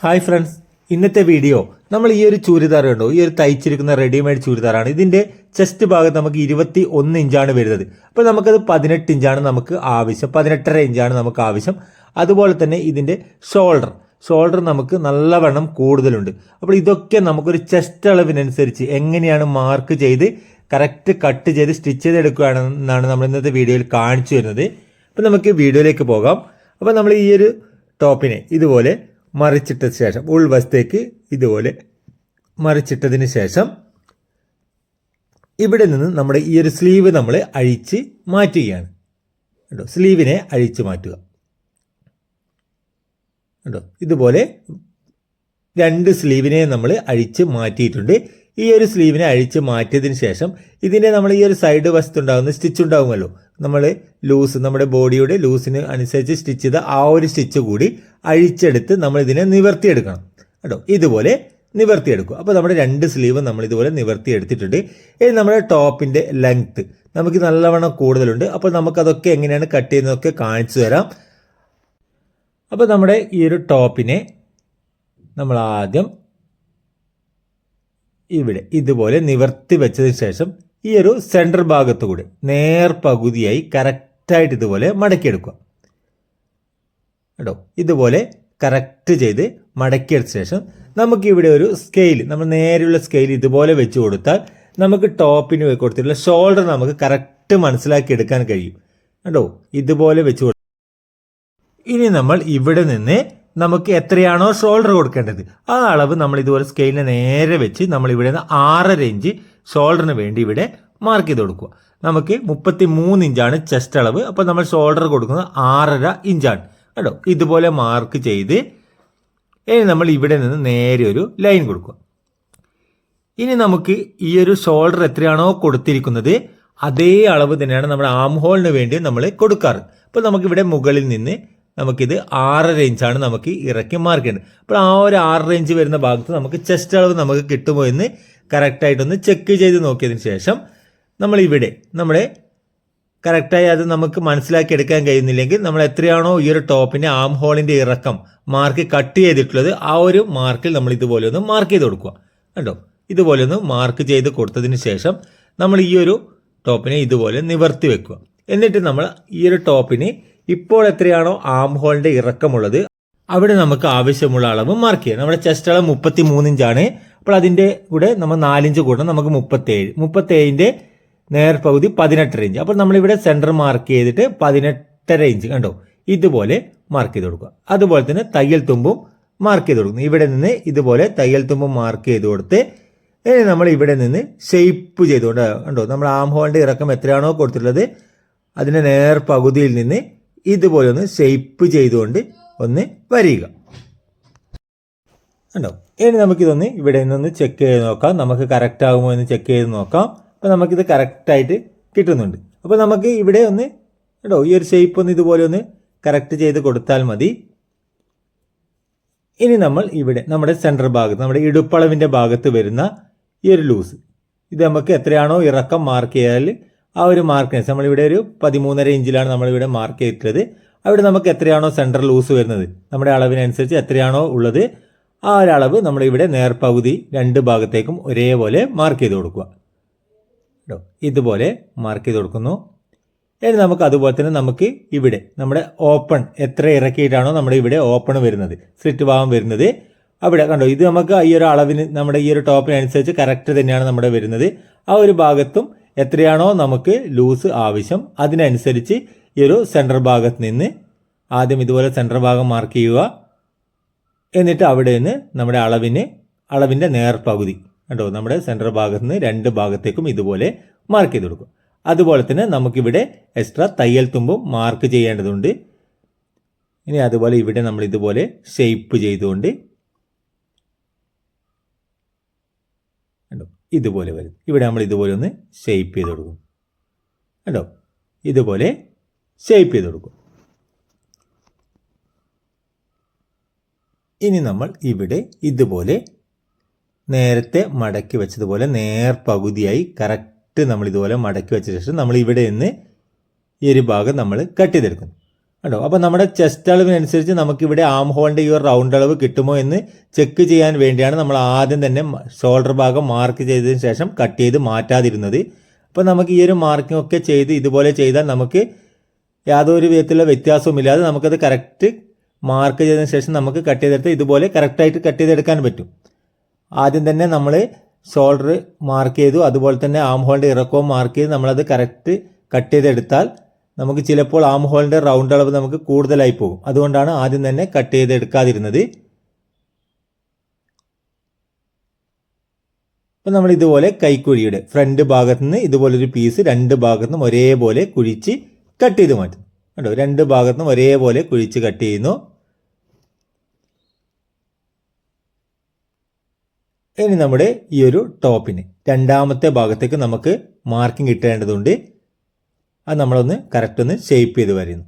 Hi friends ഇന്നത്തെ video നമ്മൾ ഈ ഒരു ചുരിദാർ കണ്ടോ? ഈ ഒരു തയ്ച്ചിരിക്കുന്ന റെഡിമെയ്ഡ് ചുരിദാറാണ്. ഇതിന്റെ ചെസ്റ്റ് ഭാഗത്ത് നമുക്ക് ഇരുപത്തി ഒന്ന് ഇഞ്ചാണ് വരുന്നത്. അപ്പോൾ നമുക്കത് പതിനെട്ട് ഇഞ്ചാണ് നമുക്ക് ആവശ്യം. പതിനെട്ടര ഇഞ്ചാണ് നമുക്ക് ആവശ്യം. അതുപോലെ തന്നെ ഇതിന്റെ ഷോൾഡർ ഷോൾഡർ നമുക്ക് നല്ലവണ്ണം കൂടുതലുണ്ട്. അപ്പോൾ ഇതൊക്കെ നമുക്കൊരു ചെസ്റ്റ് അളവിനനുസരിച്ച് എങ്ങനെയാണ് മാർക്ക് ചെയ്ത് കറക്റ്റ് കട്ട് ചെയ്ത് സ്റ്റിച്ച് ചെയ്തെടുക്കുകയാണെന്നാണ് നമ്മൾ ഇന്നത്തെ വീഡിയോയിൽ കാണിച്ചു വരുന്നത്. അപ്പോൾ നമുക്ക് വീഡിയോയിലേക്ക് പോകാം. അപ്പോൾ നമ്മൾ ഈ ഒരു ടോപ്പിനെ ഇതുപോലെ മറിച്ചിട്ട ശേഷം ഉൾവശത്തേക്ക് ഇതുപോലെ മറിച്ചിട്ടതിന് ശേഷം ഇവിടെ നിന്ന് നമ്മുടെ ഈ ഒരു സ്ലീവ് നമ്മൾ അഴിച്ച് മാറ്റുകയാണ്. കേട്ടോ സ്ലീവിനെ അഴിച്ച് മാറ്റുക. കേട്ടോ ഇതുപോലെ രണ്ട് സ്ലീവിനെ നമ്മൾ അഴിച്ച് മാറ്റിയിട്ടുണ്ട്. ഈ ഒരു സ്ലീവിനെ അഴിച്ച് മാറ്റിയതിന് ശേഷം ഇതിന്റെ നമ്മൾ ഈ ഒരു സൈഡ് വശത്തുണ്ടാകുന്ന സ്റ്റിച്ച് ഉണ്ടാകുമല്ലോ നമ്മൾ ലൂസ് നമ്മുടെ ബോഡിയുടെ ലൂസിന് അനുസരിച്ച് സ്റ്റിച്ച് ചെയ്ത ആ ഒരു സ്റ്റിച്ച് കൂടി അഴിച്ചെടുത്ത് നമ്മൾ ഇതിനെ നിവർത്തിയെടുക്കണം. കേട്ടോ? ഇതുപോലെ നിവർത്തിയെടുക്കും അപ്പോൾ നമ്മുടെ രണ്ട് സ്ലീവ് നമ്മൾ ഇതുപോലെ നിവർത്തിയെടുത്തിട്ടുണ്ട്. ഇനി നമ്മുടെ ടോപ്പിന്റെ ലെങ്ത്ത് നമുക്ക് നല്ലവണ്ണം കൂടുതലുണ്ട്. അപ്പോൾ നമുക്കതൊക്കെ എങ്ങനെയാണ് കട്ട് ചെയ്യുന്നതൊക്കെ കാണിച്ചു തരാം. അപ്പോൾ നമ്മുടെ ഈ ഒരു ടോപ്പിനെ നമ്മൾ ആദ്യം ഇവിടെ ഇതുപോലെ നിവർത്തി വെച്ചതിന് ശേഷം ഈ ഒരു സെന്റർ ഭാഗത്ത് കൂടി നേർ പകുതിയായി കറക്റ്റായിട്ട് ഇതുപോലെ മടക്കിയെടുക്കുക. കേട്ടോ ഇതുപോലെ കറക്റ്റ് ചെയ്ത് മടക്കിയെടുത്ത ശേഷം നമുക്കിവിടെ ഒരു സ്കെയിൽ നമ്മൾ നേരെയുള്ള സ്കെയിൽ ഇതുപോലെ വെച്ച് കൊടുത്താൽ നമുക്ക് ടോപ്പിന് കൊടുത്തിട്ടുള്ള ഷോൾഡർ നമുക്ക് കറക്റ്റ് മനസ്സിലാക്കി എടുക്കാൻ കഴിയും. കേട്ടോ ഇതുപോലെ വെച്ച് കൊടു- ഇനി നമ്മൾ ഇവിടെ നിന്ന് നമുക്ക് എത്രയാണോ ഷോൾഡർ കൊടുക്കേണ്ടത്? ആ അളവ് നമ്മൾ ഇതുപോലെ സ്കെയിലിനെ നേരെ വെച്ച് നമ്മൾ ഇവിടെ നിന്ന് ആറര ഇഞ്ച് ഷോൾഡറിന് വേണ്ടി ഇവിടെ മാർക്ക് ചെയ്ത് കൊടുക്കുക. നമുക്ക് മുപ്പത്തി മൂന്ന് ഇഞ്ചാണ് ചെസ്റ്റ് അളവ്. അപ്പോൾ നമ്മൾ ഷോൾഡർ കൊടുക്കുന്നത് ആറര ഇഞ്ചാണ്. കേട്ടോ ഇതുപോലെ മാർക്ക് ചെയ്ത് ഇനി നമ്മൾ ഇവിടെ നിന്ന് നേരെ ഒരു ലൈൻ കൊടുക്കുക. ഇനി നമുക്ക് ഈ ഒരു ഷോൾഡർ എത്രയാണോ കൊടുത്തിരിക്കുന്നത് അതേ അളവ് തന്നെയാണ് നമ്മുടെ ആം ഹോളിന് വേണ്ടി നമ്മൾ കൊടുക്കാറ്. അപ്പോൾ നമുക്കിവിടെ മുകളിൽ നിന്ന് നമുക്കിത് ആറര ഇഞ്ചാണ് നമുക്ക് ഇറക്കി മാർക്ക് ചെയ്യേണ്ടത്. അപ്പോൾ ആ ഒരു ആറര ഇഞ്ച് വരുന്ന ഭാഗത്ത് നമുക്ക് ചെസ്റ്റ് അളവ് നമുക്ക് കിട്ടുമോ എന്ന് കറക്റ്റായിട്ടൊന്ന് ചെക്ക് ചെയ്ത് നോക്കിയതിന് ശേഷം നമ്മൾ ഇവിടെ നമ്മുടെ കറക്റ്റായി അത് നമുക്ക് മനസ്സിലാക്കി എടുക്കാൻ കഴിയുന്നില്ലെങ്കിൽ നമ്മൾ എത്രയാണോ ഈ ഒരു ടോപ്പിന്റെ ആം ഹോളിന്റെ ഇറക്കം മാർക്ക് കട്ട് ചെയ്തിട്ടുള്ളത് ആ ഒരു മാർക്കിൽ നമ്മൾ ഇതുപോലെ ഒന്ന് മാർക്ക് ചെയ്ത് കൊടുക്കുക. കണ്ടോ? ഇതുപോലെ ഒന്ന് മാർക്ക് ചെയ്ത് കൊടുത്തതിന് ശേഷം നമ്മൾ ഈ ഒരു ടോപ്പിനെ ഇതുപോലെ നിവർത്തി വെക്കുക. എന്നിട്ട് നമ്മൾ ഈ ഒരു ടോപ്പിന് ഇപ്പോൾ എത്രയാണോ ആം ഹോളിന്റെ ഇറക്കമുള്ളത് അവിടെ നമുക്ക് ആവശ്യമുള്ള അളവ് മാർക്ക് ചെയ്യാം. നമ്മുടെ ചെസ്റ്റ് അളവ് മുപ്പത്തി മൂന്നിഞ്ചാണ് അപ്പോൾ അതിന്റെ കൂടെ നമ്മൾ നാലിഞ്ച് കൂടണം നമുക്ക് മുപ്പത്തേഴ്. മുപ്പത്തേഴിന്റെ നേർപകുതി പതിനെട്ടര ഇഞ്ച്. അപ്പോൾ നമ്മളിവിടെ സെന്റർ മാർക്ക് ചെയ്തിട്ട് പതിനെട്ടര ഇഞ്ച് കണ്ടോ? ഇതുപോലെ മാർക്ക് ചെയ്ത് കൊടുക്കുക. അതുപോലെ തന്നെ തയ്യൽ തുമ്പും മാർക്ക് ചെയ്ത് കൊടുക്കുന്നു. ഇവിടെ നിന്ന് ഇതുപോലെ തയ്യൽ തുമ്പും മാർക്ക് ചെയ്ത് കൊടുത്ത് ഇനി നമ്മൾ ഇവിടെ നിന്ന് ഷെയ്പ്പ് ചെയ്തുകൊണ്ട് കണ്ടോ? നമ്മൾ ആം ഹോളിന്റെ ഇറക്കം എത്രയാണോ കൊടുത്തിട്ടുള്ളത് അതിന്റെ നേർ പകുതിയിൽ നിന്ന് ഇതുപോലെ ഒന്ന് ഷെയ്പ്പ് ചെയ്തുകൊണ്ട് ഒന്ന് വരിക. കണ്ടോ? ഇനി നമുക്കിതൊന്ന് ഇവിടെ നിന്നൊന്ന് ചെക്ക് ചെയ്ത് നോക്കാം. നമുക്ക് കറക്റ്റ് ആകുമോ എന്ന് ചെക്ക് ചെയ്ത് നോക്കാം. അപ്പോൾ നമുക്കിത് കറക്റ്റായിട്ട് കിട്ടുന്നുണ്ട്. അപ്പോൾ നമുക്ക് ഇവിടെ ഒന്ന് കേട്ടോ ഈ ഒരു ഷേപ്പ് ഒന്ന് ഇതുപോലെ ഒന്ന് കറക്റ്റ് ചെയ്ത് കൊടുത്താൽ മതി. ഇനി നമ്മൾ ഇവിടെ നമ്മുടെ സെന്റർ ഭാഗത്ത് നമ്മുടെ ഇടുപ്പളവിന്റെ ഭാഗത്ത് വരുന്ന ഈ ഒരു ലൂസ് ഇത് നമുക്ക് എത്രയാണോ ഇറക്കം മാർക്ക് ചെയ്താൽ ആ ഒരു മാർക്കിനനുസരിച്ച് നമ്മളിവിടെ ഒരു പതിമൂന്നര ഇഞ്ചിലാണ് നമ്മളിവിടെ മാർക്ക് ചെയ്തിട്ടുള്ളത്. അവിടെ നമുക്ക് എത്രയാണോ സെന്റർ ലൂസ് വരുന്നത്? നമ്മുടെ അളവിനനുസരിച്ച് എത്രയാണോ ഉള്ളത്? ആ ഒരളവ് നമ്മളിവിടെ നേർപകുതി രണ്ട് ഭാഗത്തേക്കും ഒരേപോലെ മാർക്ക് ചെയ്ത് കൊടുക്കുക. കേട്ടോ? ഇതുപോലെ മാർക്ക് ചെയ്ത് കൊടുക്കുന്നു. ഇനി നമുക്ക് അതുപോലെ തന്നെ നമുക്ക് ഇവിടെ നമ്മുടെ ഓപ്പൺ എത്ര ഇറക്കിയിട്ടാണോ നമ്മുടെ ഇവിടെ ഓപ്പൺ വരുന്നത്. സ്ലിറ്റ് ഭാഗം വരുന്നത് അവിടെ. കണ്ടോ? ഇത് നമുക്ക് ഈ ഒരു അളവിന് നമ്മുടെ ഈ ഒരു ടോപ്പിനനുസരിച്ച് കറക്റ്റ് തന്നെയാണ് നമ്മുടെ വരുന്നത്. ആ ഒരു ഭാഗത്തും എത്രയാണോ നമുക്ക് ലൂസ് ആവശ്യം അതിനനുസരിച്ച് ഈ ഒരു സെന്റർ ഭാഗത്ത് നിന്ന് ആദ്യം ഇതുപോലെ സെന്റർ ഭാഗം മാർക്ക് ചെയ്യുക. എന്നിട്ട് അവിടെ നിന്ന് നമ്മുടെ അളവിന് അളവിന്റെ നേർപകുതി. കണ്ടോ? നമ്മുടെ സെന്റർ ഭാഗത്ത് നിന്ന് രണ്ട് ഭാഗത്തേക്കും ഇതുപോലെ മാർക്ക് ചെയ്ത് കൊടുക്കും. അതുപോലെ തന്നെ നമുക്കിവിടെ എക്സ്ട്രാ തയ്യൽ തുമ്പും മാർക്ക് ചെയ്യേണ്ടതുണ്ട്. ഇനി അതുപോലെ ഇവിടെ നമ്മൾ ഇതുപോലെ ഷെയ്പ്പ് ചെയ്തുകൊണ്ട് കണ്ടോ? ഇതുപോലെ വരും. ഇവിടെ നമ്മൾ ഇതുപോലെ ഒന്ന് ഷെയ്പ്പ് ചെയ്ത് കൊടുക്കും. കണ്ടോ? ഇതുപോലെ ഷെയ്പ്പ് ചെയ്ത് കൊടുക്കും. ഇനി നമ്മൾ ഇവിടെ ഇതുപോലെ നേരത്തെ മടക്കി വെച്ചതുപോലെ നേർ പകുതിയായി കറക്റ്റ് നമ്മൾ ഇതുപോലെ മടക്കി വെച്ച ശേഷം നമ്മൾ ഇവിടെ നിന്ന് ഈ ഒരു ഭാഗം നമ്മൾ കട്ട് ചെയ്തെടുക്കുന്നു. കേട്ടോ അപ്പോൾ നമ്മുടെ ചെസ്റ്റ് അളവിനനുസരിച്ച് നമുക്കിവിടെ ആം ഹോളിന്റെ ഈ ഒരു റൗണ്ട് അളവ് കിട്ടുമോ എന്ന് ചെക്ക് ചെയ്യാൻ വേണ്ടിയാണ് നമ്മൾ ആദ്യം തന്നെ ഷോൾഡർ ഭാഗം മാർക്ക് ചെയ്തതിന് ശേഷം കട്ട് ചെയ്ത് മാറ്റാതിരുന്നത്. അപ്പോൾ നമുക്ക് ഈ ഒരു മാർക്കിംഗ് ഒക്കെ ചെയ്ത് ഇതുപോലെ ചെയ്താൽ നമുക്ക് യാതൊരു വിധത്തിലുള്ള വ്യത്യാസവും ഇല്ലാതെ നമുക്കത് കറക്റ്റ് മാർക്ക് ചെയ്തതിന് ശേഷം നമുക്ക് കട്ട് ചെയ്തെടുത്ത് ഇതുപോലെ കറക്റ്റായിട്ട് കട്ട് ചെയ്തെടുക്കാൻ പറ്റും. ആദ്യം തന്നെ നമ്മൾ ഷോൾഡർ മാർക്ക് ചെയ്തു അതുപോലെ തന്നെ ആം ഹോളിന്റെ ഇറക്കവും മാർക്ക് ചെയ്ത് നമ്മളത് കറക്റ്റ് കട്ട് ചെയ്തെടുത്താൽ നമുക്ക് ചിലപ്പോൾ ആം ഹോളിന്റെ റൗണ്ട് അളവ് നമുക്ക് കൂടുതലായി പോകും. അതുകൊണ്ടാണ് ആദ്യം തന്നെ കട്ട് ചെയ്തെടുക്കാതിരുന്നത്. അപ്പം നമ്മൾ ഇതുപോലെ കൈക്കുഴിയുടെ ഫ്രണ്ട് ഭാഗത്തുനിന്ന് ഇതുപോലൊരു പീസ് രണ്ട് ഭാഗത്തുനിന്നും ഒരേപോലെ കുഴിച്ച് കട്ട് ചെയ്ത് മാറ്റും. കണ്ടോ? രണ്ട് ഭാഗത്തും ഒരേപോലെ കുഴിച്ച് കട്ട് ചെയ്യുന്നു. ഇനി നമ്മുടെ ഈ ഒരു ടോപ്പിന് രണ്ടാമത്തെ ഭാഗത്തേക്ക് നമുക്ക് മാർക്കിംഗ് കിട്ടേണ്ടതുണ്ട്. അത് നമ്മളൊന്ന് കറക്റ്റ് ഒന്ന് ഷേപ്പ് ചെയ്ത് വരുന്നു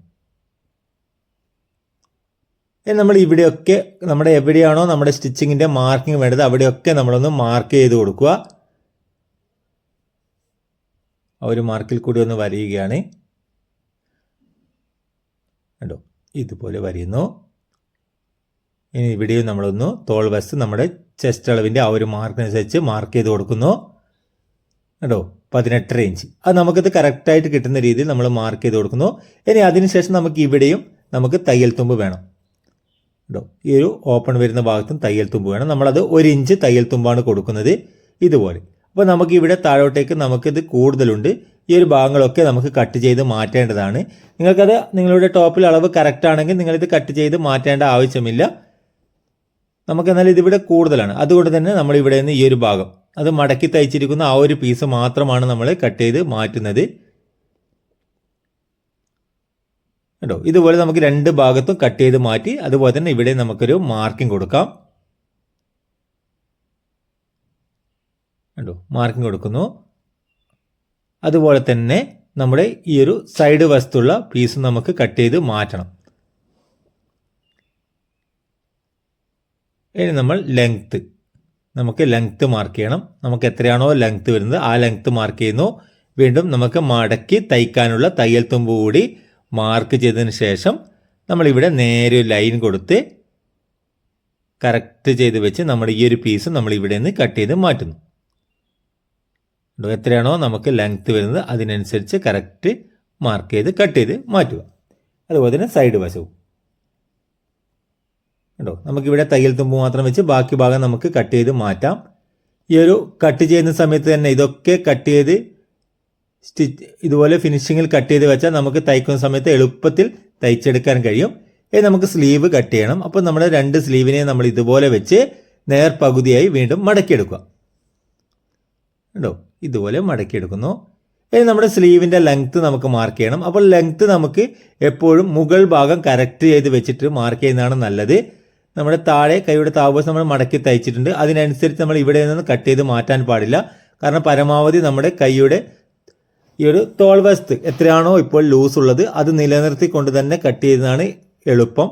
നമ്മൾ ഇവിടെയൊക്കെ നമ്മുടെ എവിടെയാണോ നമ്മുടെ സ്റ്റിച്ചിങ്ങിന്റെ മാർക്കിംഗ് വേണ്ടത് അവിടെയൊക്കെ നമ്മളൊന്ന് മാർക്ക് ചെയ്ത് കൊടുക്കുക. ആ ഒരു മാർക്കിൽ കൂടി ഒന്ന് വരികയാണ് കണ്ടോ? ഇതുപോലെ വരയുന്നു ഇനി ഇവിടെയും നമ്മളൊന്ന് തോൾ വശത്ത് നമ്മുടെ ചെസ്റ്റ് അളവിന്റെ ആ ഒരു മാർക്കിനനുസരിച്ച് മാർക്ക് ചെയ്ത് കൊടുക്കുന്നു. കേട്ടോ പതിനെട്ടര ഇഞ്ച് അത് നമുക്കത് കറക്റ്റായിട്ട് കിട്ടുന്ന രീതിയിൽ നമ്മൾ മാർക്ക് ചെയ്ത് കൊടുക്കുന്നു. ഇനി അതിനുശേഷം നമുക്ക് ഇവിടെയും നമുക്ക് തയ്യൽ തുമ്പ് വേണം. കേട്ടോ ഈ ഒരു ഓപ്പൺ വരുന്ന ഭാഗത്തും തയ്യൽ തുമ്പ് വേണം. നമ്മളത് ഒരു ഇഞ്ച് തയ്യൽ തുമ്പാണ് കൊടുക്കുന്നത്. ഇതുപോലെ. അപ്പോൾ നമുക്ക് ഇവിടെ താഴോട്ടേക്ക് നമുക്കിത് കൂടുതലുണ്ട്. ഈ ഒരു ഭാഗങ്ങളൊക്കെ നമുക്ക് കട്ട് ചെയ്ത് മാറ്റേണ്ടതാണ്. നിങ്ങൾക്കത് നിങ്ങളുടെ ടോപ്പിൽ അളവ് കറക്റ്റ് ആണെങ്കിൽ നിങ്ങളിത് കട്ട് ചെയ്ത് മാറ്റേണ്ട ആവശ്യമില്ല. നമുക്ക് എന്നാൽ ഇതിവിടെ കൂടുതലാണ്. അതുകൊണ്ട് തന്നെ നമ്മൾ ഇവിടെ നിന്ന് ഈ ഒരു ഭാഗം അത് മടക്കി തയ്ച്ചിരിക്കുന്ന ആ ഒരു പീസ് മാത്രമാണ് നമ്മൾ കട്ട് ചെയ്ത് മാറ്റുന്നത്. കേട്ടോ ഇതുപോലെ നമുക്ക് രണ്ട് ഭാഗത്തും കട്ട് ചെയ്ത് മാറ്റി അതുപോലെ തന്നെ ഇവിടെ നമുക്കൊരു മാർക്കിംഗ് കൊടുക്കാം. കണ്ടോ? മാർക്കിംഗ് കൊടുക്കുന്നു. അതുപോലെ തന്നെ നമ്മുടെ ഈ ഒരു സൈഡ് വശത്തുള്ള പീസ് നമുക്ക് കട്ട് ചെയ്ത് മാറ്റണം. ഇനി നമ്മൾ ലെങ്ത്ത് നമുക്ക് ലെങ്ത്ത് മാർക്ക് ചെയ്യണം. നമുക്ക് എത്രയാണോ ലെങ്ത്ത് വരുന്നത് ആ ലെങ്ത്ത് മാർക്ക് ചെയ്യുന്നു. വീണ്ടും നമുക്ക് മടക്കി തയ്ക്കാനുള്ള തയ്യൽ തുമ്പ് കൂടി മാർക്ക് ചെയ്തതിന് ശേഷം നമ്മളിവിടെ നേരെ ഒരു ലൈൻ കൊടുത്ത് കറക്റ്റ് ചെയ്ത് വെച്ച് നമ്മുടെ ഈ ഒരു പീസ് നമ്മൾ ഇവിടെ നിന്ന് കട്ട് ചെയ്ത് മാറ്റുന്നു. എത്രയാണോ നമുക്ക് ലെങ്ത് വരുന്നത് അതിനനുസരിച്ച് കറക്റ്റ് മാർക്ക് ചെയ്ത് കട്ട് ചെയ്ത് മാറ്റുക. അതുപോലെ തന്നെ സൈഡ് വശവും. കേട്ടോ നമുക്കിവിടെ തയ്യൽ തുമ്പ് മാത്രം വെച്ച് ബാക്കി ഭാഗം നമുക്ക് കട്ട് ചെയ്ത് മാറ്റാം. ഈ ഒരു കട്ട് ചെയ്യുന്ന സമയത്ത് തന്നെ ഇതൊക്കെ കട്ട് ചെയ്ത് സ്റ്റിച്ച് ഇതുപോലെ ഫിനിഷിങ്ങിൽ കട്ട് ചെയ്ത് വെച്ചാൽ നമുക്ക് തയ്ക്കുന്ന സമയത്ത് എളുപ്പത്തിൽ തയ്ച്ചെടുക്കാൻ കഴിയും. ഇനി നമുക്ക് സ്ലീവ് കട്ട് ചെയ്യണം. അപ്പോൾ നമ്മുടെ രണ്ട് സ്ലീവിനെ നമ്മൾ ഇതുപോലെ വെച്ച് നേർ പകുതിയായി വീണ്ടും മടക്കിയെടുക്കുക. കേട്ടോ ഇതുപോലെ മടക്കിയെടുക്കുന്നു ഇനി നമ്മുടെ സ്ലീവിന്റെ ലെങ്ത്ത് നമുക്ക് മാർക്ക് ചെയ്യണം. അപ്പോൾ ലെങ്ത്ത് നമുക്ക് എപ്പോഴും മുകൾ ഭാഗം കറക്റ്റ് ചെയ്ത് വെച്ചിട്ട് മാർക്ക് ചെയ്യുന്നതാണ് നല്ലത്. നമ്മുടെ താഴെ കൈയുടെ താപസ് നമ്മൾ മടക്കി തയ്ച്ചിട്ടുണ്ട്. അതിനനുസരിച്ച് നമ്മൾ ഇവിടെ നിന്ന് കട്ട് ചെയ്ത് മാറ്റാൻ പാടില്ല. കാരണം പരമാവധി നമ്മുടെ കൈയുടെ ഈ ഒരു തോൾ വശത്ത് എത്രയാണോ ഇപ്പോൾ ലൂസ് ഉള്ളത് അത് നിലനിർത്തിക്കൊണ്ട് തന്നെ കട്ട് ചെയ്യുന്നതാണ് എളുപ്പം.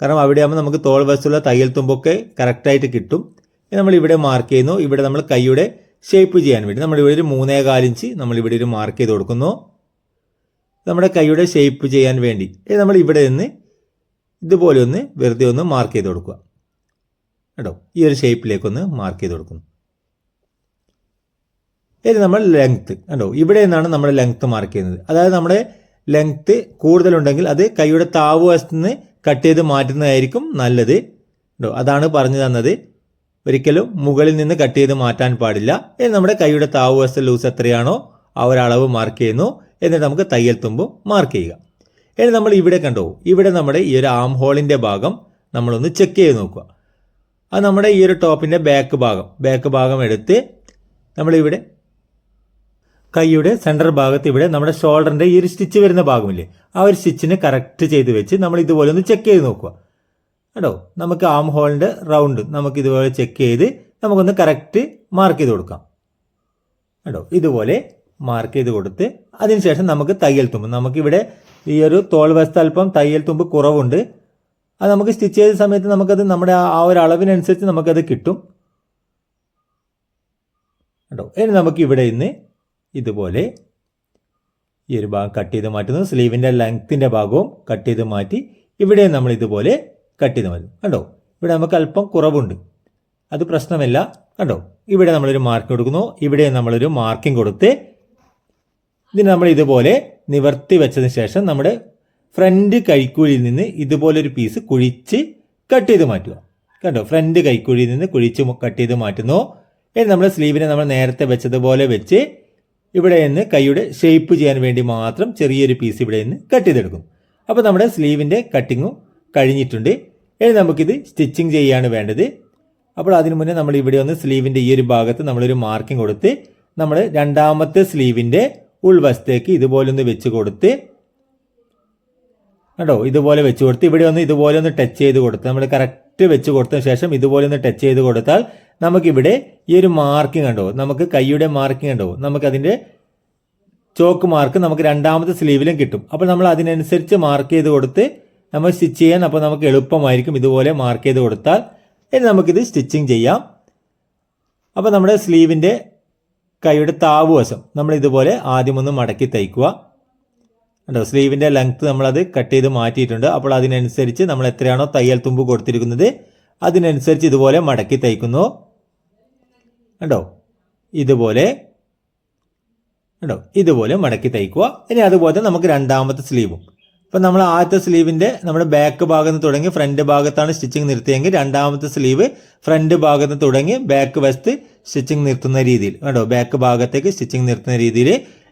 കാരണം അവിടെയാകുമ്പോൾ നമുക്ക് തോൾവസ്തുള്ള തയ്യൽ തുമ്പൊക്കെ കറക്റ്റായിട്ട് കിട്ടും. നമ്മൾ ഇവിടെ മാർക്ക് ചെയ്യുന്നു. ഇവിടെ നമ്മൾ കൈയുടെ ഷേപ്പ് ചെയ്യാൻ വേണ്ടി. നമ്മൾ ഇവിടെ ഒരു മൂന്നേ കാലിഞ്ച് നമ്മൾ ഇവിടെ ഒരു മാർക്ക് ചെയ്ത് കൊടുക്കുന്നു. നമ്മുടെ കൈയുടെ ഷേപ്പ് ചെയ്യാൻ വേണ്ടി. നമ്മൾ ഇവിടെ നിന്ന് ഇതുപോലെ ഒന്ന് വെറുതെ ഒന്ന് മാർക്ക് ചെയ്ത് കൊടുക്കുക. കേട്ടോ? ഈ ഒരു ഷേപ്പിലേക്കൊന്ന് മാർക്ക് ചെയ്ത് കൊടുക്കുന്നു. ഇനി നമ്മൾ ലെങ്ത്ത് കണ്ടോ? ഇവിടെ നിന്നാണ് നമ്മൾ ലെങ്ത്ത് മാർക്ക് ചെയ്യുന്നത്. അതായത് നമ്മുടെ ലെങ്ത്ത് കൂടുതലുണ്ടെങ്കിൽ അത് കൈയുടെ താവ് വശത്ത് നിന്ന് കട്ട് ചെയ്ത് മാറ്റുന്നതായിരിക്കും നല്ലത്. കേട്ടോ അതാണ് പറഞ്ഞു തന്നത്. ഒരിക്കലും മുകളിൽ നിന്ന് കട്ട് ചെയ്ത് മാറ്റാൻ പാടില്ല. ഇനി നമ്മുടെ കൈയുടെ താവ് വശത്ത് ലൂസ് എത്രയാണോ ആ ഒരളവ് മാർക്ക് ചെയ്യുന്നു. എന്നിട്ട് നമുക്ക് തയ്യൽ തുമ്പും മാർക്ക് ചെയ്യുക. ഇനി നമ്മൾ ഇവിടെ കണ്ടോ ഇവിടെ നമ്മുടെ ഈ ഒരു ആം ഹോളിന്റെ ഭാഗം നമ്മളൊന്ന് ചെക്ക് ചെയ്ത് നോക്കുക. അത് നമ്മുടെ ഈ ഒരു ടോപ്പിന്റെ ബാക്ക് ഭാഗം. ബാക്ക് ഭാഗം എടുത്ത് നമ്മളിവിടെ കൈയുടെ സെന്റർ ഭാഗത്ത് ഇവിടെ നമ്മുടെ ഷോൾഡറിന്റെ ഈ ഒരു സ്റ്റിച്ച് വരുന്ന ഭാഗമില്ലേ ആ ഒരു സ്റ്റിച്ചിന് കറക്റ്റ് ചെയ്ത് വെച്ച് നമ്മൾ ഇതുപോലെ ഒന്ന് ചെക്ക് ചെയ്ത് നോക്കുക. കേട്ടോ നമുക്ക് ആം ഹോളിന്റെ റൗണ്ട് നമുക്ക് ഇതുപോലെ ചെക്ക് ചെയ്ത് നമുക്കൊന്ന് കറക്റ്റ് മാർക്ക് ചെയ്ത് കൊടുക്കാം. കേട്ടോ ഇതുപോലെ മാർക്ക് ചെയ്ത് കൊടുത്ത് അതിനുശേഷം നമുക്ക് തയ്യൽ തുമ്പ്. നമുക്കിവിടെ ഈ ഒരു തോൾ വശത്ത് അല്പം തയ്യൽ തുമ്പ് കുറവുണ്ട്. അത് നമുക്ക് സ്റ്റിച്ച് ചെയ്ത സമയത്ത് നമുക്കത് നമ്മുടെ ആ ഒരു അളവിനനുസരിച്ച് നമുക്കത് കിട്ടും. കേട്ടോ ഇനി നമുക്ക് ഇവിടെ ഇന്ന് ഇതുപോലെ ഈ ഒരു ഭാഗം കട്ട് ചെയ്ത് മാറ്റുന്നു. സ്ലീവിന്റെ ലെങ്ത്തിന്റെ ഭാഗവും കട്ട് ചെയ്ത് മാറ്റി ഇവിടെ നമ്മൾ ഇതുപോലെ കട്ട് ചെയ്താൽ മതി കണ്ടോ? ഇവിടെ നമുക്ക് അല്പം കുറവുണ്ട്. അത് പ്രശ്നമില്ല. കണ്ടോ? ഇവിടെ നമ്മളൊരു മാർക്ക് കൊടുക്കുന്നു. ഇവിടെ നമ്മളൊരു മാർക്കിംഗ് കൊടുത്ത് ഇതിന് നമ്മൾ ഇതുപോലെ നിവർത്തി വെച്ചതിന് ശേഷം നമ്മുടെ ഫ്രണ്ട് കൈക്കുഴിയിൽ നിന്ന് ഇതുപോലൊരു പീസ് കുഴിച്ച് കട്ട് ചെയ്ത് മാറ്റുക. കണ്ടോ? ഫ്രണ്ട് കൈക്കുഴിയിൽ നിന്ന് കുഴിച്ച് കട്ട് ചെയ്ത് മാറ്റുന്നു. ഇനി നമ്മുടെ സ്ലീവിനെ നമ്മൾ നേരത്തെ വെച്ചതുപോലെ വെച്ച് ഇവിടെ നിന്ന് കൈയുടെ ഷേപ്പ് ചെയ്യാൻ വേണ്ടി മാത്രം ചെറിയൊരു പീസ് ഇവിടെ നിന്ന് കട്ട് ചെയ്തെടുക്കും അപ്പോൾ നമ്മുടെ സ്ലീവിന്റെ കട്ടിങ്ങും കഴിഞ്ഞിട്ടുണ്ട്. ഇനി നമുക്കിത് സ്റ്റിച്ചിങ് ചെയ്യാണ് വേണ്ടത്. അപ്പോൾ അതിനു മുന്നേ നമ്മൾ ഇവിടെ ഒന്ന് സ്ലീവിന്റെ ഈ ഒരു ഭാഗത്ത് നമ്മളൊരു മാർക്കിംഗ് കൊടുത്ത് നമ്മൾ രണ്ടാമത്തെ സ്ലീവിന്റെ ഉൾവശത്തേക്ക് ഇതുപോലെ ഒന്ന് വെച്ച് കൊടുത്ത് കേട്ടോ ഇതുപോലെ വെച്ച് കൊടുത്ത് ഇവിടെ ഒന്ന് ഇതുപോലെ ഒന്ന് ടച്ച് ചെയ്ത് കൊടുത്ത് നമ്മൾ കറക്റ്റ് വെച്ച് കൊടുത്തതിന് ശേഷം ഇതുപോലെ ഒന്ന് ടച്ച് ചെയ്ത് കൊടുത്താൽ നമുക്കിവിടെ ഈ ഒരു മാർക്കിംഗ് കണ്ടോ? നമുക്ക് കൈയുടെ മാർക്കിംഗ് കണ്ടോ? നമുക്കതിന്റെ ചോക്ക് മാർക്ക് നമുക്ക് രണ്ടാമത്തെ സ്ലീവിലും കിട്ടും. അപ്പോൾ നമ്മൾ അതിനനുസരിച്ച് മാർക്ക് ചെയ്ത് കൊടുത്ത് നമ്മൾ സ്റ്റിച്ച് ചെയ്യാൻ അപ്പോൾ നമുക്ക് എളുപ്പമായിരിക്കും ഇതുപോലെ മാർക്ക് ചെയ്ത് കൊടുത്താൽ. ഇനി നമുക്കിത് സ്റ്റിച്ചിങ് ചെയ്യാം. അപ്പോൾ നമ്മുടെ സ്ലീവിന്റെ കൈയുടെ താവ് വശം നമ്മൾ ഇതുപോലെ ആദ്യം ഒന്ന് മടക്കി തയ്ക്കുക. കണ്ടോ സ്ലീവിന്റെ ലെങ്ത്ത് നമ്മളത് കട്ട് ചെയ്ത് മാറ്റിയിട്ടുണ്ട്. അപ്പോൾ അതിനനുസരിച്ച് നമ്മൾ എത്രയാണോ തയ്യൽ തുമ്പ് കൊടുത്തിരിക്കുന്നത് അതിനനുസരിച്ച് ഇതുപോലെ മടക്കി തയ്ക്കുന്നു. കണ്ടോ ഇതുപോലെ. കണ്ടോ ഇതുപോലെ മടക്കി തയ്ക്കുക. ഇനി അതുപോലെ നമുക്ക് രണ്ടാമത്തെ സ്ലീവും ഇപ്പം നമ്മൾ ആദ്യത്തെ സ്ലീവിന്റെ നമ്മുടെ ബാക്ക് ഭാഗത്ത് തുടങ്ങി ഫ്രണ്ട് ഭാഗത്താണ് സ്റ്റിച്ചിങ് നിർത്തിയെങ്കിൽ രണ്ടാമത്തെ സ്ലീവ് ഫ്രണ്ട് ഭാഗത്ത് തുടങ്ങി ബാക്ക് വശത്ത് സ്റ്റിച്ചിങ് നിർത്തുന്ന രീതിയിൽ. കണ്ടോ? ബാക്ക് ഭാഗത്തേക്ക് സ്റ്റിച്ചിങ് നിർത്തുന്ന രീതിയിൽ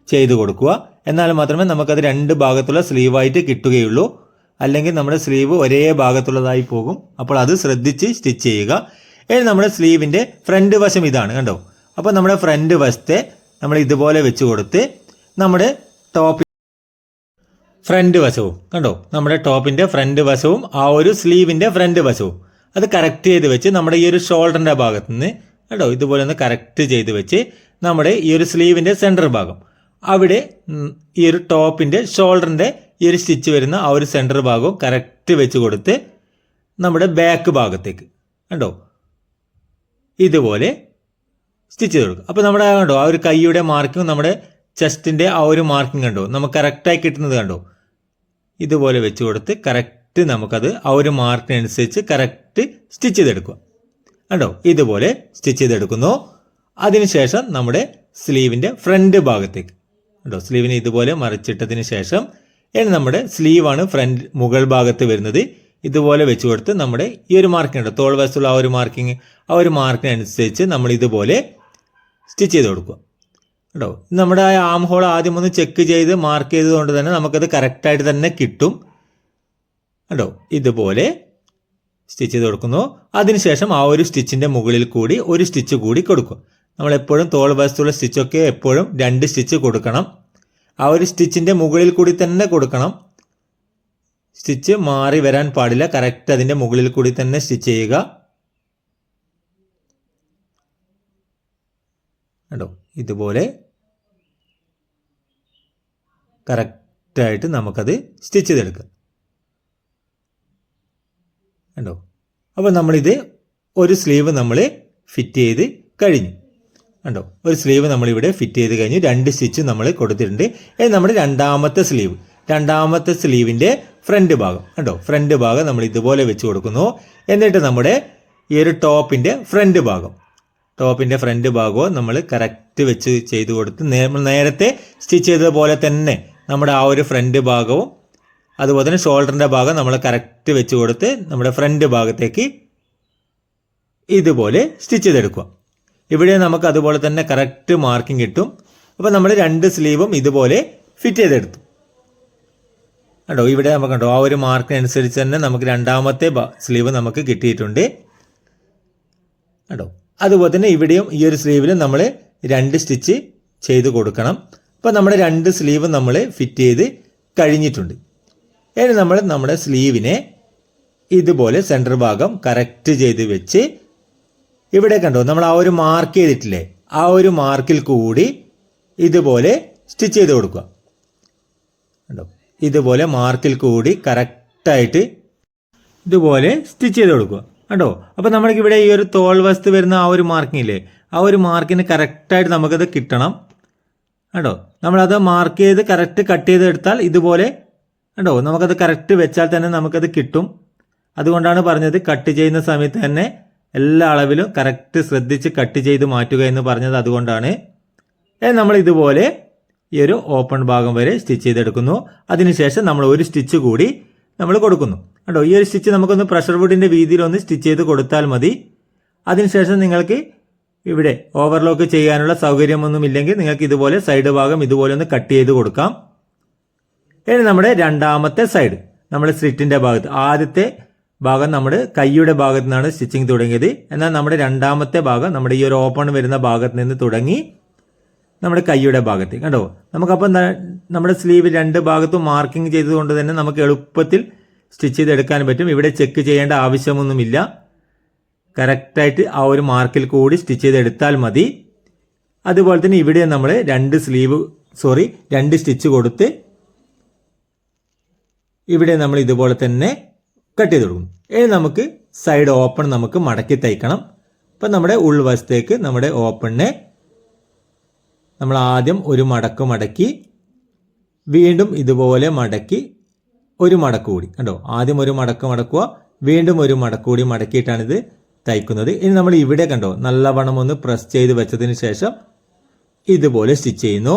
ചെയ്തു കൊടുക്കുക. എന്നാൽ മാത്രമേ നമുക്കത് രണ്ട് ഭാഗത്തുള്ള സ്ലീവായിട്ട് കിട്ടുകയുള്ളൂ. അല്ലെങ്കിൽ നമ്മുടെ സ്ലീവ് ഒരേ ഭാഗത്തുള്ളതായി പോകും. അപ്പോൾ അത് ശ്രദ്ധിച്ച് സ്റ്റിച്ച് ചെയ്യുക. ഇനി നമ്മുടെ സ്ലീവിന്റെ ഫ്രണ്ട് വശം ഇതാണ്. കണ്ടോ? അപ്പോൾ നമ്മുടെ ഫ്രണ്ട് വശത്തെ നമ്മൾ ഇതുപോലെ വെച്ച് കൊടുത്ത് നമ്മുടെ ടോപ്പ് ഫ്രണ്ട് വശവും. കണ്ടോ? നമ്മുടെ ടോപ്പിന്റെ ഫ്രണ്ട് വശവും ആ ഒരു സ്ലീവിന്റെ ഫ്രണ്ട് വശവും. അത് കറക്റ്റ് ചെയ്ത് വെച്ച് നമ്മുടെ ഈ ഒരു ഷോൾഡറിന്റെ ഭാഗത്ത് നിന്ന് കണ്ടോ? ഇതുപോലെ ഒന്ന് കറക്റ്റ് ചെയ്ത് വെച്ച് നമ്മുടെ ഈ ഒരു സ്ലീവിന്റെ സെന്റർ ഭാഗം. അവിടെ ഈ ഒരു ടോപ്പിന്റെ ഷോൾഡറിന്റെ ഈ ഒരു സ്റ്റിച്ച് വരുന്ന ആ ഒരു സെന്റർ ഭാഗവും കറക്റ്റ് വെച്ച് കൊടുത്ത് നമ്മുടെ ബാക്ക് ഭാഗത്തേക്ക്. കണ്ടോ? ഇതുപോലെ സ്റ്റിച്ച് ചെയ്ത് കൊടുക്കും അപ്പോൾ നമ്മുടെ കണ്ടോ? ആ ഒരു കൈയുടെ മാർക്കിങ് നമ്മുടെ ചെസ്റ്റിന്റെ ആ ഒരു മാർക്കിംഗ് കണ്ടോ? നമുക്ക് കറക്റ്റായി കിട്ടുന്നത് കണ്ടോ? ഇതുപോലെ വെച്ച് കൊടുത്ത് കറക്റ്റ് നമുക്കത് ആ ഒരു മാർക്കിനനുസരിച്ച് കറക്റ്റ് സ്റ്റിച്ച് ചെയ്തെടുക്കുക. കണ്ടോ? ഇതുപോലെ സ്റ്റിച്ച് ചെയ്തെടുക്കുന്നു. അതിനുശേഷം നമ്മുടെ സ്ലീവിന്റെ ഫ്രണ്ട് ഭാഗത്തേക്ക്. കണ്ടോ? സ്ലീവിനെ ഇതുപോലെ മറിച്ചിട്ടതിന് ശേഷം ഇനി നമ്മുടെ സ്ലീവാണ് ഫ്രണ്ട് മുകൾ ഭാഗത്ത് വരുന്നത്. ഇതുപോലെ വെച്ച് കൊടുത്ത് നമ്മുടെ ഈ ഒരു മാർക്കിംഗ് ഉണ്ട് തോൾ വയസ്സുള്ള ആ ഒരു മാർക്കിംഗ് ആ ഒരു മാർക്കിനനുസരിച്ച് നമ്മൾ ഇതുപോലെ സ്റ്റിച്ച് ചെയ്ത് കൊടുക്കുക. കേട്ടോ നമ്മുടെ ആ ആം ഹോൾ ആദ്യം ഒന്ന് ചെക്ക് ചെയ്ത് മാർക്ക് ചെയ്തതുകൊണ്ട് തന്നെ നമുക്കത് കറക്റ്റായിട്ട് തന്നെ കിട്ടും. കേട്ടോ ഇതുപോലെ സ്റ്റിച്ച് ചെയ്ത് കൊടുക്കുന്നു. അതിനുശേഷം ആ ഒരു സ്റ്റിച്ചിന്റെ മുകളിൽ കൂടി ഒരു സ്റ്റിച്ച് കൂടി കൊടുക്കും. നമ്മളെപ്പോഴും തോൾ വശത്തുള്ള സ്റ്റിച്ചൊക്കെ എപ്പോഴും രണ്ട് സ്റ്റിച്ച് കൊടുക്കണം. ആ ഒരു സ്റ്റിച്ചിന്റെ മുകളിൽ കൂടി തന്നെ കൊടുക്കണം. സ്റ്റിച്ച് മാറി വരാൻ പാടില്ല. കറക്റ്റ് അതിന്റെ മുകളിൽ കൂടി തന്നെ സ്റ്റിച്ച് ചെയ്യുക. കേട്ടോ ഇതുപോലെ കറക്റ്റായിട്ട് നമുക്കത് സ്റ്റിച്ച് ചെയ്തെടുക്കാം കണ്ടോ? അപ്പോൾ നമ്മളിത് ഒരു സ്ലീവ് നമ്മൾ ഫിറ്റ് ചെയ്ത് കഴിഞ്ഞു. കണ്ടോ? ഒരു സ്ലീവ് നമ്മളിവിടെ ഫിറ്റ് ചെയ്ത് കഴിഞ്ഞു. രണ്ട് സ്റ്റിച്ച് നമ്മൾ കൊടുത്തിട്ടുണ്ട്. ഇനി നമ്മുടെ രണ്ടാമത്തെ സ്ലീവ്. രണ്ടാമത്തെ സ്ലീവിന്റെ ഫ്രണ്ട് ഭാഗം. കണ്ടോ? ഫ്രണ്ട് ഭാഗം നമ്മൾ ഇതുപോലെ വെച്ച് കൊടുക്കുന്നു. എന്നിട്ട് നമ്മുടെ ഈ ഒരു ടോപ്പിന്റെ ഫ്രണ്ട് ഭാഗം. ടോപ്പിന്റെ ഫ്രണ്ട് ഭാഗവും നമ്മൾ കറക്റ്റ് വെച്ച് ചെയ്ത് കൊടുത്ത് നേരത്തെ സ്റ്റിച്ച് ചെയ്തതുപോലെ തന്നെ നമ്മുടെ ആ ഒരു ഫ്രണ്ട് ഭാഗവും അതുപോലെ തന്നെ ഷോൾഡറിന്റെ ഭാഗം നമ്മൾ കറക്റ്റ് വെച്ച് കൊടുത്ത് നമ്മുടെ ഫ്രണ്ട് ഭാഗത്തേക്ക് ഇതുപോലെ സ്റ്റിച്ച് ചെയ്തെടുക്കുക. ഇവിടെ നമുക്ക് അതുപോലെ തന്നെ കറക്റ്റ് മാർക്കിംഗ് കിട്ടും. അപ്പോൾ നമ്മൾ രണ്ട് സ്ലീവും ഇതുപോലെ ഫിറ്റ് ചെയ്തെടുത്തു. കണ്ടോ? ഇവിടെ നമുക്ക് കണ്ടോ? ആ ഒരു മാർക്കിനനുസരിച്ച് തന്നെ നമുക്ക് രണ്ടാമത്തെ സ്ലീവ് നമുക്ക് കിട്ടിയിട്ടുണ്ട്. കണ്ടോ? അതുപോലെ തന്നെ ഇവിടെയും ഈ ഒരു സ്ലീവിലും നമ്മൾ രണ്ട് സ്റ്റിച്ച് ചെയ്ത് കൊടുക്കണം. അപ്പോൾ നമ്മുടെ രണ്ട് സ്ലീവ് നമ്മൾ ഫിറ്റ് ചെയ്ത് കഴിഞ്ഞിട്ടുണ്ട്. ഇനി നമ്മൾ നമ്മുടെ സ്ലീവിനെ ഇതുപോലെ സെന്റർ ഭാഗം കറക്റ്റ് ചെയ്ത് വെച്ച് ഇവിടെ കണ്ടോ നമ്മൾ ആ ഒരു മാർക്ക് ചെയ്തിട്ടില്ലേ? ആ ഒരു മാർക്കിൽ കൂടി ഇതുപോലെ സ്റ്റിച്ച് ചെയ്ത് കൊടുക്കുക. കണ്ടോ? ഇതുപോലെ മാർക്കിൽ കൂടി കറക്റ്റായിട്ട് ഇതുപോലെ സ്റ്റിച്ച് ചെയ്ത് കൊടുക്കുക. കണ്ടോ? അപ്പോൾ നമ്മൾക്ക് ഇവിടെ ഈ ഒരു തോൾ വസ്തു വരുന്ന ആ ഒരു മാർക്കിങ്ങില്ലേ ആ ഒരു മാർക്കിന് കറക്റ്റായിട്ട് നമുക്കത് കിട്ടണം. കണ്ടോ? നമ്മളത് മാർക്ക് ചെയ്ത് കറക്റ്റ് കട്ട് ചെയ്ത് എടുത്താൽ ഇതുപോലെ കേട്ടോ നമുക്കത് കറക്റ്റ് വെച്ചാൽ തന്നെ നമുക്കത് കിട്ടും. അതുകൊണ്ടാണ് പറഞ്ഞത് കട്ട് ചെയ്യുന്ന സമയത്ത് തന്നെ എല്ലാ അളവിലും കറക്റ്റ് ശ്രദ്ധിച്ച് കട്ട് ചെയ്ത് മാറ്റുക എന്ന് പറഞ്ഞത് അതുകൊണ്ടാണ്. നമ്മൾ ഇതുപോലെ ഈ ഒരു ഓപ്പൺ ഭാഗം വരെ സ്റ്റിച്ച് ചെയ്തെടുക്കുന്നു. അതിനുശേഷം നമ്മൾ ഒരു സ്റ്റിച്ച് കൂടി നമ്മൾ കൊടുക്കുന്നു. കേട്ടോ ഈ ഒരു സ്റ്റിച്ച് നമുക്കൊന്ന് പ്രഷർ വുഡിന്റെ വീതിയിൽ ഒന്ന് സ്റ്റിച്ച് ചെയ്ത് കൊടുത്താൽ മതി. അതിനുശേഷം നിങ്ങൾക്ക് ഇവിടെ ഓവർലോക്ക് ചെയ്യാനുള്ള സൗകര്യമൊന്നുമില്ലെങ്കിൽ നിങ്ങൾക്ക് ഇതുപോലെ സൈഡ് ഭാഗം ഇതുപോലെ ഒന്ന് കട്ട് ചെയ്ത് കൊടുക്കാം. ഇനി നമ്മുടെ രണ്ടാമത്തെ സൈഡ് നമ്മുടെ സ്ലിറ്റിന്റെ ഭാഗത്ത്. ആദ്യത്തെ ഭാഗം നമ്മുടെ കൈയുടെ ഭാഗത്ത് നിന്നാണ് സ്റ്റിച്ചിങ് തുടങ്ങിയത്. എന്നാൽ നമ്മുടെ രണ്ടാമത്തെ ഭാഗം നമ്മുടെ ഈ ഒരു ഓപ്പൺ വരുന്ന ഭാഗത്ത് നിന്ന് തുടങ്ങി നമ്മുടെ കൈയുടെ ഭാഗത്ത്. കണ്ടോ? നമുക്കപ്പോൾ എന്താ നമ്മുടെ സ്ലീവ് രണ്ട് ഭാഗത്തും മാർക്കിംഗ് ചെയ്തുകൊണ്ട് തന്നെ നമുക്ക് എളുപ്പത്തിൽ സ്റ്റിച്ച് ചെയ്തെടുക്കാൻ പറ്റും. ഇവിടെ ചെക്ക് ചെയ്യേണ്ട ആവശ്യമൊന്നുമില്ല. കറക്റ്റായിട്ട് ആ ഒരു മാർക്കിൽ കൂടി സ്റ്റിച്ച് ചെയ്തെടുത്താൽ മതി. അതുപോലെ തന്നെ ഇവിടെ നമ്മൾ രണ്ട് സ്ലീവ് സോറി രണ്ട് സ്റ്റിച്ച് കൊടുത്ത് ഇവിടെ നമ്മൾ ഇതുപോലെ തന്നെ കട്ട് ചെയ്ത് കൊടുക്കും. ഇനി നമുക്ക് സൈഡ് ഓപ്പൺ നമുക്ക് മടക്കി തയ്ക്കണം. അപ്പം നമ്മുടെ ഉൾവശത്തേക്ക് നമ്മുടെ ഓപ്പണിനെ നമ്മൾ ആദ്യം ഒരു മടക്ക് മടക്കി വീണ്ടും ഇതുപോലെ മടക്കി ഒരു മടക്ക് കൂടി. കണ്ടോ? ആദ്യം ഒരു മടക്ക് മടക്കുക വീണ്ടും ഒരു മടക്ക് കൂടി മടക്കിയിട്ടാണിത്. തയ്ക്കുന്നത്. ഇനി നമ്മൾ ഇവിടെ കണ്ടോ നല്ലവണ്ണം ഒന്ന് പ്രസ് ചെയ്ത് വെച്ചതിന് ശേഷം ഇതുപോലെ സ്റ്റിച്ച് ചെയ്യുന്നു.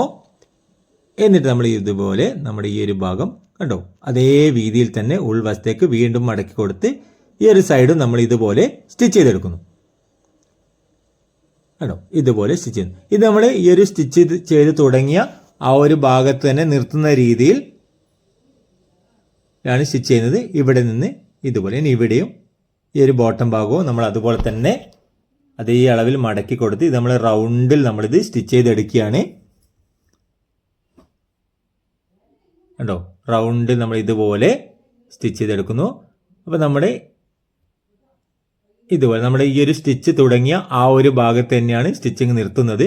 എന്നിട്ട് നമ്മൾ ഇതുപോലെ നമ്മുടെ ഈ ഒരു ഭാഗം കണ്ടോ അതേ വീതിയിൽ തന്നെ ഉൾവശത്തേക്ക് വീണ്ടും മടക്കി കൊടുത്ത് ഈ ഒരു സൈഡും നമ്മൾ ഇതുപോലെ സ്റ്റിച്ച് ചെയ്തെടുക്കുന്നു. കണ്ടോ ഇതുപോലെ സ്റ്റിച്ച് ചെയ്യുന്നു. ഇത് നമ്മൾ ഈ ഒരു സ്റ്റിച്ച് ചെയ്ത് തുടങ്ങിയ ആ ഒരു ഭാഗത്ത് തന്നെ നിർത്തുന്ന രീതിയിൽ ആണ് സ്റ്റിച്ച് ചെയ്യുന്നത്. ഇവിടെ നിന്ന് ഇതുപോലെ ഇനി ഇവിടെയും ഈ ഒരു ബോട്ടം ഭാഗവും നമ്മൾ അതുപോലെ തന്നെ അതേ അളവിൽ മടക്കി കൊടുത്ത് ഇത് നമ്മൾ റൗണ്ടിൽ നമ്മളിത് സ്റ്റിച്ച് ചെയ്തെടുക്കുകയാണ്. കണ്ടോ? റൗണ്ടിൽ നമ്മൾ ഇതുപോലെ സ്റ്റിച്ച് ചെയ്തെടുക്കുന്നു. അപ്പോൾ നമ്മുടെ ഇതുപോലെ നമ്മുടെ ഈ ഒരു സ്റ്റിച്ച് തുടങ്ങിയ ആ ഒരു ഭാഗത്ത് തന്നെയാണ് സ്റ്റിച്ചിങ് നിർത്തുന്നത്.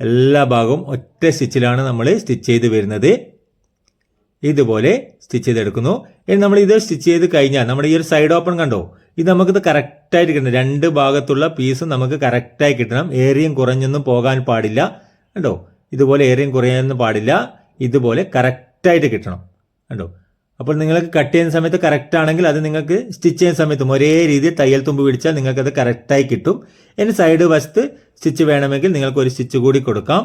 എല്ലാ ഭാഗവും ഒറ്റ സ്റ്റിച്ചിലാണ് നമ്മൾ സ്റ്റിച്ച് ചെയ്ത് വരുന്നത്. ഇതുപോലെ സ്റ്റിച്ച് ചെയ്തെടുക്കുന്നു. ഇനി നമ്മൾ ഇത് സ്റ്റിച്ച് ചെയ്ത് കഴിഞ്ഞാൽ നമ്മുടെ ഈ ഒരു സൈഡ് ഓപ്പൺ കണ്ടോ? ഇത് നമുക്കിത് കറക്റ്റായിട്ട് കിട്ടണം. രണ്ട് ഭാഗത്തുള്ള പീസും നമുക്ക് കറക്റ്റായി കിട്ടണം. ഏറിയും കുറഞ്ഞൊന്നും പോകാൻ പാടില്ല. കണ്ടോ? ഇതുപോലെ ഏറിയും കുറയാനൊന്നും പാടില്ല. ഇതുപോലെ കറക്റ്റായിട്ട് കിട്ടണം. കണ്ടോ? അപ്പോൾ നിങ്ങൾക്ക് കട്ട് ചെയ്യുന്ന സമയത്ത് കറക്റ്റ് ആണെങ്കിൽ അത് നിങ്ങൾക്ക് സ്റ്റിച്ച് ചെയ്യുന്ന സമയത്തും ഒരേ രീതിയിൽ തയ്യൽ തുമ്പ് പിടിച്ചാൽ നിങ്ങൾക്കത് കറക്റ്റായി കിട്ടും. ഇനി സൈഡ് വശത്ത് സ്റ്റിച്ച് വേണമെങ്കിൽ നിങ്ങൾക്ക് ഒരു സ്റ്റിച്ച് കൂടി കൊടുക്കാം.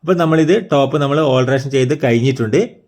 അപ്പോൾ നമ്മളിത് ടോപ്പ് നമ്മൾ ഓൾട്രേഷൻ ചെയ്ത് കഴിഞ്ഞിട്ടുണ്ട്.